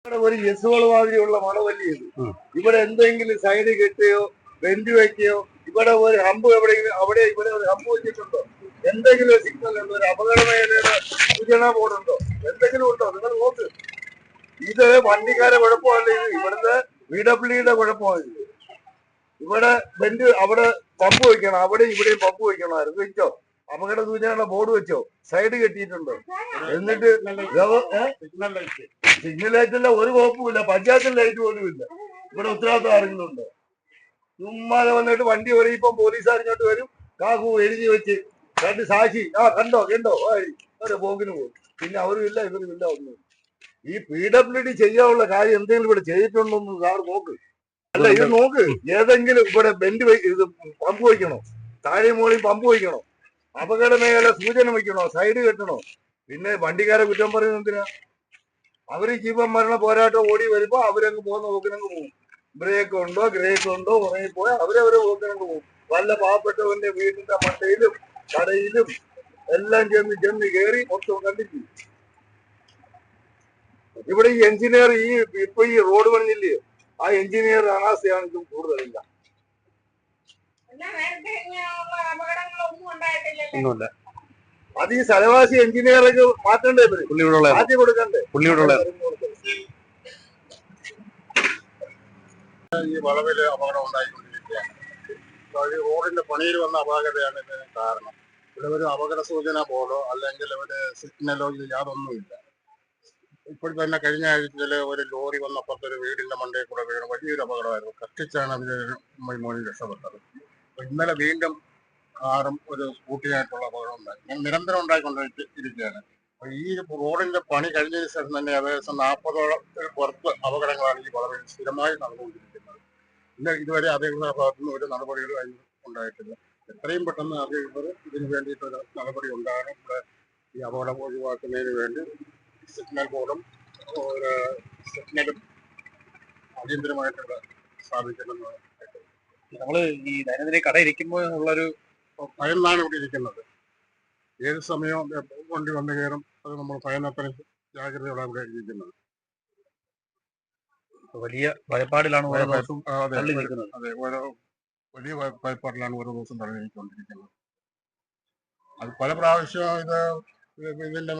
ഇവിടെ ഒരു യെസുകൾ മാതിരിയുള്ള മണവല്ലി ഇത്. ഇവിടെ എന്തെങ്കിലും സൈഡ് കെട്ടുകയോ വെന്റി വെക്കുകയോ ഇവിടെ ഒരു ഹമ്പ് എവിടെ അവിടെ ഇവിടെ ഒരു ഹമ്പ് വെച്ചിട്ടുണ്ടോ? എന്തെങ്കിലും ഒരു സിഗ്നൽ ഉണ്ടോ? ഒരു അപകട മേഖലയുടെ സൂചന ബോർഡുണ്ടോ എന്തെങ്കിലും ഉണ്ടോ? നിങ്ങൾ നോക്ക്. ഇത് വണ്ടിക്കാരെ കുഴപ്പമല്ല ഇത്. ഇവിടുത്തെ വി ഡബ്ല്യുടെ കുഴപ്പമാണ് ഇത്. ഇവിടെ ബെന്റ് അവിടെ പമ്പ് വെക്കണം. അവിടെ ഇവിടെയും പമ്പ് വെക്കണമായിരുന്നു വെച്ചോ? അപകട സൂചനയുടെ ബോർഡ് വെച്ചോ? സൈഡ് കെട്ടിയിട്ടുണ്ടോ? എന്നിട്ട്? സിഗ്നൽ ലൈറ്റില്ല ഒരു കുഴപ്പമില്ല പഞ്ചായത്തിൽ ലൈറ്റ് പോലും ഇല്ല ഇവിടെ ഉത്തരവാദിത്തം ആരെങ്കിലും ഉണ്ട് ചുമ്മാതെ വന്നിട്ട് വണ്ടി വരും ഇപ്പം പോലീസുകാർ ഇങ്ങോട്ട് വരും കാക്കു എഴുതി വെച്ച് രണ്ട് സാക്ഷി ആ കണ്ടോ കണ്ടോ അവരെ പോക്കിന് പോകും പിന്നെ അവരും ഇല്ല ഇവരും ഇല്ല ഒന്നും ഈ പി ഡബ്ല്യു ഡി ചെയ്യാനുള്ള കാര്യം എന്തെങ്കിലും ഇവിടെ ചെയ്തിട്ടുണ്ടോന്ന് സാർ നോക്ക്. അല്ല ഇത് നോക്ക്. ഏതെങ്കിലും ഇവിടെ ബെൻഡ് ഇത് പമ്പ് വയ്ക്കണോ? താഴെ മുകളിൽ പമ്പ് വയ്ക്കണോ? അപകട മേഖല സൂചന വയ്ക്കണോ? സൈഡ് കെട്ടണോ? പിന്നെ വണ്ടിക്കാരെ കുറ്റം പറയുന്നത് അവർ ജീവൻ മരണ പോരാട്ടം ഓടി വരുമ്പോ അവരങ്ങ് പോകുന്ന പോക്കിനങ്ങ് പോകും. ബ്രേക്ക് ഉണ്ടോ ഗ്രേക്ക് ഉണ്ടോ ഉറങ്ങി പോയി അവരവരെ പോക്കിനങ്ങ് പോകും. വല്ല പാവപ്പെട്ടവന്റെ വീടിന്റെ മട്ടയിലും കടയിലും എല്ലാം ചെന്ന് ചെന്ന് കയറി മൊത്തം കണ്ടിട്ട് ഇവിടെ ഈ എഞ്ചിനീയർ ഈ ഇപ്പൊ ഈ റോഡ് പണിഞ്ഞില്ലേ ആ എഞ്ചിനീയർ അനാസയാണ് ഇതും കൂടുതലില്ല. ഒന്നുമില്ല. അത് ഈ സ്ഥലവാസി എഞ്ചിനീയർക്ക് മാറ്റണ്ടേ പുള്ളിയോടുള്ള മാറ്റി കൊടുക്കണ്ടേ? പുള്ളിയോടുള്ള ഈ വളവിൽ അപകടം ഉണ്ടായിക്കൊണ്ടിരിക്കുകയാണ്. ഈ റോഡിന്റെ പണിയിൽ വന്ന അപാകതയാണ് ഇതിന് കാരണം. ഇവിടെ ഒരു അപകട സൂചന പോലോ അല്ലെങ്കിൽ ഒരു സിഗ്നലോ ഇത് യാതൊന്നുമില്ല. ഇപ്പോൾ തന്നെ കഴിഞ്ഞ ആഴ്ചയിൽ ഒരു ലോറി വന്നപ്പുറത്ത് ഒരു വീടിന്റെ മണ്ടയിൽ കൂടെ വീണ്. വലിയൊരു അപകടമായിരുന്നു. കത്തിച്ചാണ് അതിന് മോനി രക്ഷപ്പെട്ടത്. ഇന്നലെ വീണ്ടും കാറും ഒരു സ്കൂട്ടിയായിട്ടുള്ള അപകടം ഉണ്ടായി ഞാൻ നിരന്തരം ഉണ്ടായിക്കൊണ്ടിട്ട് ഇരിക്കുകയാണ് ഈ റോഡിന്റെ പണി കഴിഞ്ഞതിന് ശേഷം തന്നെ ഏകദേശം നാൽപ്പതോളം പുറത്ത് അപകടങ്ങളാണ് ഈ വളരെ സ്ഥിരമായി നടന്നുകൊണ്ടിരിക്കുന്നത്. ഇന്ന് ഇതുവരെ അധികൃതരുടെ ഭാഗത്തുനിന്ന് ഒരു നടപടികളും അതിന് ഉണ്ടായിട്ടില്ല. എത്രയും പെട്ടെന്ന് അധികൃതർ ഇതിനു വേണ്ടിയിട്ടൊരു നടപടി ഉണ്ടാകണം. ഇവിടെ ഈ അപകടം ഒഴിവാക്കുന്നതിന് വേണ്ടി സിഗ്നൽ ബോർഡും ഒരു സിഗ്നലും അടിയന്തരമായിട്ടുള്ള സ്ഥാപിക്കണമെന്നാണ്. നമ്മൾ ഈ ദൈനംദിന കട ഇരിക്കുമ്പോൾ ഉള്ളൊരു ഭയന്നാണ് ഇവിടെ ഇരിക്കുന്നത്. ഏത് സമയവും വണ്ടി വന്നു കയറും. അത് നമ്മൾ ഫയലിനത്ര ജാഗ്രതയോടെ ഇവിടെ ഇരിക്കുന്നത്. വലിയ ഭയപ്പാടിലാണ് ഓരോ ദിവസവും അതെ ഓരോ വലിയ ഭയ- ഭയപ്പാടിലാണ് ഓരോ ദിവസം തള്ളിക്കൊണ്ടിരിക്കുന്നത് അത് പല പ്രാവശ്യം ഇത് ഇതിന്റെ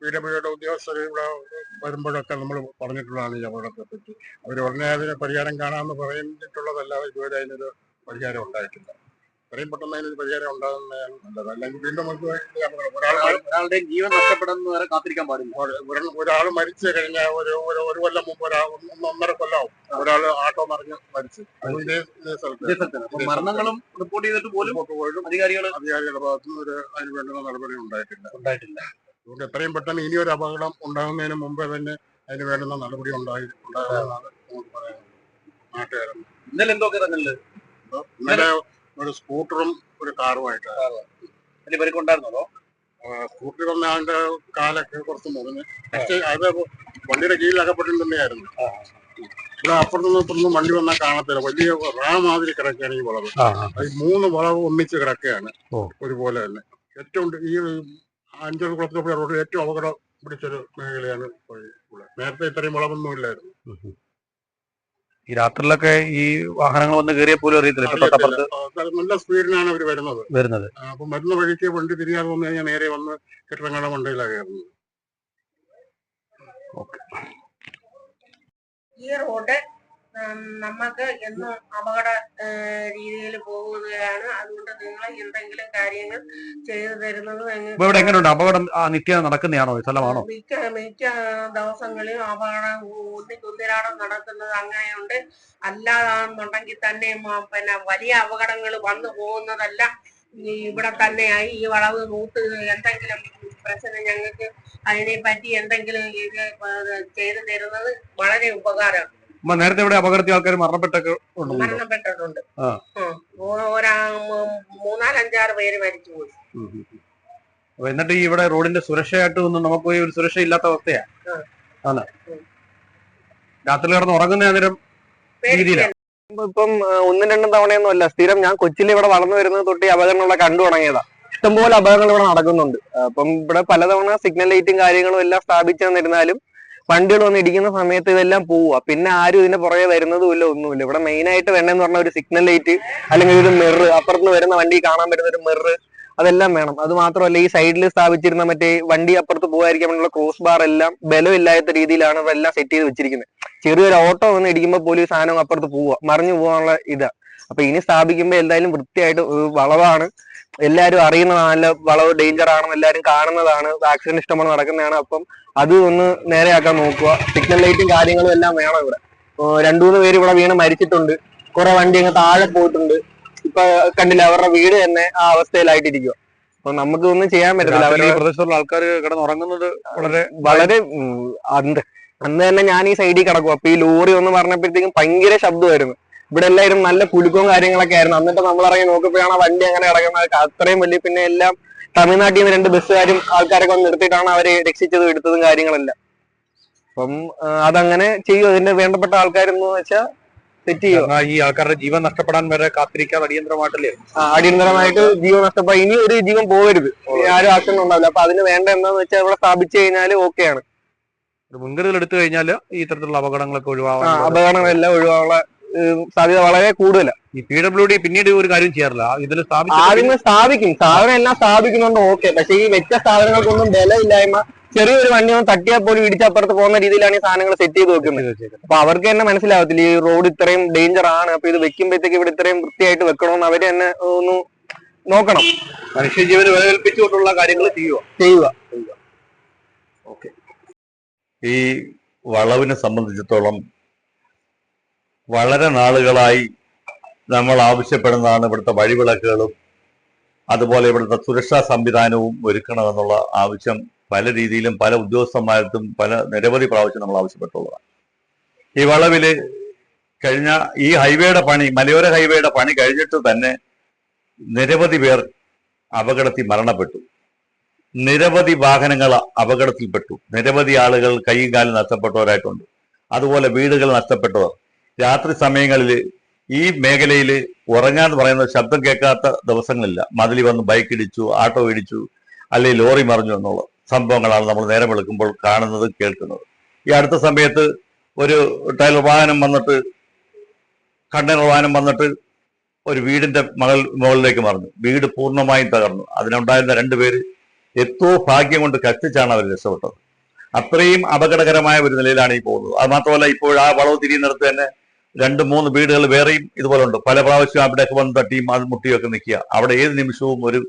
പി ഡബ്ല്യുടെ ഉദ്യോഗസ്ഥർ ഇവിടെ വരുമ്പോഴൊക്കെ നമ്മൾ പറഞ്ഞിട്ടുള്ളതാണ് ഈ അപകടത്തെ പറ്റി. അവർ ഉടനെ അതിന് പരിഹാരം കാണാമെന്ന് പറഞ്ഞിട്ടുള്ളതല്ലാതെ ഇതുവരെ അതിനൊരു പരിഹാരം ഉണ്ടായിട്ടില്ല. എത്രയും പെട്ടെന്ന് അതിനൊരു പരിഹാരം ഉണ്ടാകുന്നതാണ് നല്ലത്. അല്ലെങ്കിൽ വീണ്ടും നമുക്ക് ഒരാൾ ഒരാളുടെ ജീവൻ നഷ്ടപ്പെടുന്ന വരെ കാത്തിരിക്കാൻ പാടില്ല. ഒര- ഒരാൾ മരിച്ചു കഴിഞ്ഞാൽ ഒരു ഒരു കൊല്ലം മുമ്പ് ഒരാൾ ഒന്ന് ഒന്നര കൊല്ലാവും ഒരാൾ ആട്ടോ നിറഞ്ഞ് മരിച്ചു. മരണങ്ങളും റിപ്പോർട്ട് ചെയ്തിട്ട് പോലും അധികാരികൾ അധികാരികളുടെ ഭാഗത്തുനിന്ന് ഒരു അതിന് വേണ്ടുന്ന നടപടി ഉണ്ടായിട്ടില്ല. ഉണ്ടായിട്ടില്ല. അതുകൊണ്ട് എത്രയും പെട്ടെന്ന് ഇനി ഒരു അപകടം ഉണ്ടാകുന്നതിന് മുമ്പേ തന്നെ അതിന് വേണ്ടുന്ന നടപടി ഉണ്ടായി ഉണ്ടായതാണ് നമുക്ക് പറയാനുള്ളത്. നാട്ടുകാരൻ. ഇന്നലെ എന്തൊക്കെ തന്നെ ഇന്നലെ ഒരു സ്കൂട്ടറും ഒരു കാറുമായിട്ട് വലിയ പരിക്കുണ്ടായിരുന്നോ സ്കൂട്ടറിൽ വന്ന ആളുടെ കാലൊക്കെ കുറച്ച് മുറിഞ്ഞ്. പക്ഷേ അത് വണ്ടിയുടെ കീഴിൽ അകപ്പെട്ടിട്ട് തന്നെയായിരുന്നു ഇവിടെ അപ്പുറത്തുനിന്ന് ഇപ്പുറത്തുനിന്ന് വണ്ടി വന്നാൽ കാണത്തില്ല. വലിയ റാ മാതിരി കിടക്കുകയാണ് ഈ വളവ് അത് മൂന്ന് വളവ് ഒന്നിച്ച് കിടക്കുകയാണ്. ഒരുപോലെ തന്നെ. ഏറ്റവും ഈ അഞ്ചൽ കുളത്തുപുഴ റോഡ് ഏറ്റവും അപകടം പിടിച്ചൊരു മേഖലയാണ് നേരത്തെ ഇത്രയും വളവൊന്നും ഇല്ലായിരുന്നു. ഈ രാത്രിയിലൊക്കെ ഈ വാഹനങ്ങൾ വന്ന് കയറിയ പോലും അറിയത്തില്ല. ഇപ്പൊ തൊട്ടപ്പുറത്ത് നല്ല സ്പീഡിലാണ് അവർ വരുന്നത്. വരുന്നത്. അപ്പൊ വരുന്ന വഴിക്ക് വണ്ടി തിരിയാതെ വന്നു കഴിഞ്ഞാൽ നേരെ വന്ന് കെട്ടിടങ്ങളുടെ മണ്ടയിലാണ് കയറുന്നത്. ഈ റോഡ് നമുക്ക് എന്നും അപകട രീതിയിൽ പോകുകയാണ്. അതുകൊണ്ട് നിങ്ങൾ എന്തെങ്കിലും കാര്യങ്ങൾ ചെയ്തു തരുന്നത് ഇവിടെ എങ്ങനെയുണ്ട് അപകടം നിത്യം നിത്യേന നടക്കുന്നതാണോ? സ്ഥലമാണോ മിക്ക മിക്ക ദിവസങ്ങളിലും അപകടം കുന്തിരാടം നടക്കുന്നത് അങ്ങനെയുണ്ട്. അല്ലാതാണെന്നുണ്ടെങ്കിൽ തന്നെ പിന്നെ വലിയ അപകടങ്ങൾ വന്നു പോകുന്നതല്ല. ഇവിടെ തന്നെയായി ഈ വളവ് നൂട്ട് എന്തെങ്കിലും പ്രശ്നം ഞങ്ങൾക്ക് അതിനെ പറ്റി എന്തെങ്കിലും ഇത് ചെയ്തു തരുന്നത് വളരെ ഉപകാരമാണ്. നേരത്തെ ഇവിടെ അപകടത്തിൽ ആൾക്കാർ മരണപ്പെട്ടൊക്കെ മരണപ്പെട്ടിട്ടുണ്ട്. മൂന്നാലഞ്ചാറ് പേര് മരിച്ചുപോയി. അപ്പൊ എന്നിട്ട് ഈ ഇവിടെ റോഡിന്റെ സുരക്ഷയായിട്ട് ഒന്നും നമുക്ക് ഒരു സുരക്ഷ ഇല്ലാത്ത അവസ്ഥയാ. ആണ്. രാത്രി കിടന്ന് ഉറങ്ങുന്ന നേരം രീതിയിലാ? പേടിക്കുകയല്ല. ഇപ്പം ഒന്നും രണ്ടും തവണയൊന്നും അല്ല. സ്ഥിരം ഞാൻ കൊച്ചിയിൽ ഇവിടെ വളർന്നു വരുന്നത് തൊട്ട് ഈ അപകടങ്ങളെ കണ്ടു തുടങ്ങിയതാ. ഇഷ്ടംപോലെ അപകടങ്ങൾ ഇവിടെ നടക്കുന്നുണ്ട്. അപ്പം ഇവിടെ പലതവണ സിഗ്നൽ ലൈറ്റും കാര്യങ്ങളും എല്ലാം സ്ഥാപിച്ചു തന്നിരുന്നാലും വണ്ടികൾ വന്ന് ഇടിക്കുന്ന സമയത്ത് ഇതെല്ലാം പോവുക. പിന്നെ ആരും ഇതിന്റെ പുറകെ വരുന്നതും ഇല്ല ഒന്നുമില്ല. ഇവിടെ മെയിൻ ആയിട്ട് വേണ്ടെന്ന് പറഞ്ഞ ഒരു സിഗ്നൽ ലൈറ്റ് അല്ലെങ്കിൽ ഒരു മിറർ അപ്പുറത്ത് വരുന്ന വണ്ടി കാണാൻ പറ്റുന്ന ഒരു മിറർ അതെല്ലാം വേണം. അത് മാത്രമല്ല ഈ സൈഡിൽ സ്ഥാപിച്ചിരുന്ന മറ്റേ വണ്ടി അപ്പുറത്ത് പോകാതിരിക്കാൻ വേണ്ടിയുള്ള ക്രോസ് ബാർ എല്ലാം ബലമില്ലാത്ത രീതിയിലാണ് ഇതെല്ലാം സെറ്റ് ചെയ്ത് വെച്ചിരിക്കുന്നത്. ചെറിയൊരു ഓട്ടോ വന്ന് ഇടിക്കുമ്പോൾ പോലും സാധനം അപ്പുറത്ത് പോവുക. മറിഞ്ഞു പോകാനുള്ള ഇതാ. അപ്പൊ ഇനി സ്ഥാപിക്കുമ്പോൾ എന്തായാലും വൃത്തിയായിട്ട് വളവാണ്. എല്ലാവരും അറിയുന്നതാണ് വളവ് ഡേഞ്ചർ ആണെന്ന് എല്ലാവരും കാണുന്നതാണ്. വാക്സിൻ ഇഷ്ടമാണ് നടക്കുന്നതാണ്. അപ്പം അത് ഒന്ന് നേരെയാക്കാൻ നോക്കുക. സിഗ്നൽ ലൈറ്റും കാര്യങ്ങളും എല്ലാം വേണം ഇവിടെ. രണ്ടുമൂന്ന് രണ്ടു മൂന്ന് പേര് ഇവിടെ വീണ് മരിച്ചിട്ടുണ്ട്. കുറെ വണ്ടി അങ്ങ് താഴെ പോയിട്ടുണ്ട്. ഇപ്പൊ കണ്ടില്ല അവരുടെ വീട് തന്നെ ആ അവസ്ഥയിലായിട്ടിരിക്കുക അപ്പൊ നമുക്ക് ഒന്നും ചെയ്യാൻ പറ്റില്ല അവരുടെ പ്രദേശത്തുള്ള ആൾക്കാർ കിടന്നുറങ്ങുന്നത് വളരെ വളരെ അന്ന് അന്ന് തന്നെ ഞാൻ ഈ സൈഡിൽ കിടക്കും അപ്പൊ ഈ ലോറി ഒന്ന് പറഞ്ഞപ്പോഴത്തേക്കും ഭയങ്കര ശബ്ദമായിരുന്നു. ഇവിടെ എല്ലാവരും നല്ല കുലുക്കവും കാര്യങ്ങളൊക്കെ ആയിരുന്നു. എന്നിട്ട് നമ്മൾ ഇറങ്ങി നോക്കിയപ്പോഴാണ് ആ വണ്ടി അങ്ങനെ ഇറങ്ങുന്നത്. അത്രയും വലിയ പിന്നെ എല്ലാം തമിഴ്നാട്ടിൽ നിന്ന് രണ്ട് ബസ്സുകാരും ആൾക്കാരൊക്കെ വന്ന് നിർത്തിയിട്ടാണ് അവരെ രക്ഷിച്ചതും എടുത്തതും കാര്യങ്ങളെല്ലാം. അപ്പം അതങ്ങനെ ചെയ്യും. അതിന്റെ വേണ്ടപ്പെട്ട ആൾക്കാരെന്ന് വെച്ചാൽ സെറ്റ് ചെയ്യുക കാരണം ഈ ആൾക്കാരുടെ ജീവൻ നഷ്ടപ്പെടാൻ വരെ കാത്തിരിക്കാൻ അടിയന്തരമായിട്ടല്ലേ? അടിയന്തരമായിട്ട് ജീവൻ നഷ്ടപ്പെടാൻ ഇനി ഒരു ജീവൻ പോകരുത്. ആരും ആശങ്ക ഉണ്ടാവില്ല. അപ്പൊ അതിന് വേണ്ട എന്താന്ന് വെച്ചാൽ ഇവിടെ സ്ഥാപിച്ചു കഴിഞ്ഞാൽ ഓക്കെയാണ്. ആണ് മുൻകരുതൽ എടുത്തു കഴിഞ്ഞാൽ ഈ തരത്തിലുള്ള അപകടങ്ങളൊക്കെ ഒഴിവാകാൻ അപകടങ്ങളെല്ലാം ഒഴിവാനുള്ള സാധ്യത വളരെ കൂടുതലാണ് ഈ പി ഡബ്ല്യു ഡി പിന്നീട് ഒരു കാര്യം ചെയ്യാറില്ല. ഇതിൽ ആദ്യമേ സ്ഥാപിക്കും. സാധനം എല്ലാം സ്ഥാപിക്കുന്നുണ്ട് ഓക്കെ പക്ഷെ ഈ വെച്ച സാധനങ്ങൾക്കൊന്നും ബലമില്ലായ്മ ചെറിയൊരു വണ്ടി ഒന്ന് തട്ടിയാൽ പോലും ഇടിച്ചപ്പുറത്ത് പോകുന്ന രീതിയിലാണ് ഈ സാധനങ്ങൾ സെറ്റ് ചെയ്ത് വെക്കുന്നത്. അപ്പൊ അവർക്ക് തന്നെ മനസ്സിലാവത്തില്ല ഈ റോഡ് ഇത്രയും ഡേഞ്ചർ ആണ്. അപ്പൊ ഇത് വെക്കുമ്പോഴത്തേക്ക് ഇവിടെ ഇത്രയും വൃത്തിയായിട്ട് വെക്കണമെന്ന് അവർ തന്നെ ഒന്ന് നോക്കണം. മനുഷ്യജീവന് വിലകൽപ്പിച്ചുകൊണ്ടുള്ള കാര്യങ്ങൾ ചെയ്യുക. ചെയ്യുക. ഈ വളവിനെ സംബന്ധിച്ചിടത്തോളം വളരെ നാളുകളായി നമ്മൾ ആവശ്യപ്പെടുന്നതാണ് ഇവിടുത്തെ വഴിവിളക്കുകളും അതുപോലെ ഇവിടുത്തെ സുരക്ഷാ സംവിധാനവും ഒരുക്കണമെന്നുള്ള ആവശ്യം പല രീതിയിലും പല ഉദ്യോഗസ്ഥന്മാർക്കും പല നിരവധി പ്രാവശ്യം നമ്മൾ ആവശ്യപ്പെട്ടുള്ളതാണ്. ഈ വളവിൽ കഴിഞ്ഞ ഈ ഹൈവേയുടെ പണി മലയോര ഹൈവേയുടെ പണി കഴിഞ്ഞിട്ട് തന്നെ നിരവധി പേർ അപകടത്തിൽ മരണപ്പെട്ടു. നിരവധി വാഹനങ്ങൾ അപകടത്തിൽപ്പെട്ടു. നിരവധി ആളുകൾ കൈയും കാലും നഷ്ടപ്പെട്ടവരായിട്ടുണ്ട്. അതുപോലെ വീടുകൾ നഷ്ടപ്പെട്ടവർ. രാത്രി സമയങ്ങളിൽ ഈ മേഖലയിൽ ഉറങ്ങാന്ന് പറയുന്ന ശബ്ദം കേൾക്കാത്ത ദിവസങ്ങളില്ല. മതിലി വന്ന് ബൈക്ക് ഇടിച്ചു ആട്ടോ ഇടിച്ചു അല്ലെങ്കിൽ ലോറി മറിഞ്ഞു എന്നുള്ള സംഭവങ്ങളാണ് നമ്മൾ നേരം വെളുക്കുമ്പോൾ കാണുന്നത് കേൾക്കുന്നത്. ഈ അടുത്ത സമയത്ത് ഒരു ടൈലർ വാഹനം വന്നിട്ട് കണ്ടെയ്നർ വാഹനം വന്നിട്ട് ഒരു വീടിന്റെ മകൾ മുകളിലേക്ക് മറിഞ്ഞു. വീട് പൂർണമായും തകർന്നു. അതിനുണ്ടായിരുന്ന രണ്ടുപേര് എത്തോ ഭാഗ്യം കൊണ്ട് കഷ്ടിച്ചാണ് അവർ രക്ഷപ്പെട്ടത്. അത്രയും അപകടകരമായ ഒരു നിലയിലാണ് ഈ പോകുന്നത്. അത് മാത്രമല്ല ഇപ്പോൾ ആ വളവ് തിരിയുന്നിടത്ത് തന്നെ രണ്ട് മൂന്ന് വീടുകൾ വേറെയും ഇതുപോലെ ഉണ്ട് പല പ്രാവശ്യം അവിടെയൊക്കെ വന്ന് തട്ടിയും അത് മുട്ടിയും ഒക്കെ നിൽക്കുക. അവിടെ ഏത് നിമിഷവും ഒരു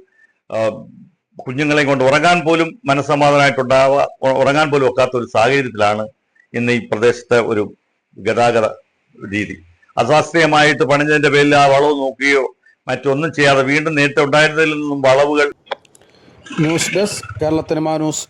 കുഞ്ഞുങ്ങളെ കൊണ്ട് ഉറങ്ങാൻ പോലും മനസ്സമാധാനമായിട്ടുണ്ടാവുക ഉറങ്ങാൻ പോലും ഒക്കാത്ത ഒരു സാഹചര്യത്തിലാണ് ഇന്ന് ഈ പ്രദേശത്തെ ഒരു ഗതാഗത രീതി. അശാസ്ത്രീയമായിട്ട് പണിഞ്ഞതിന്റെ പേരിൽ ആ വളവ് നോക്കുകയോ മറ്റൊന്നും ചെയ്യാതെ വീണ്ടും നേരത്തെ ഉണ്ടായിരുന്നതിൽ നിന്നും വളവുകൾ news desk Kerala cinema news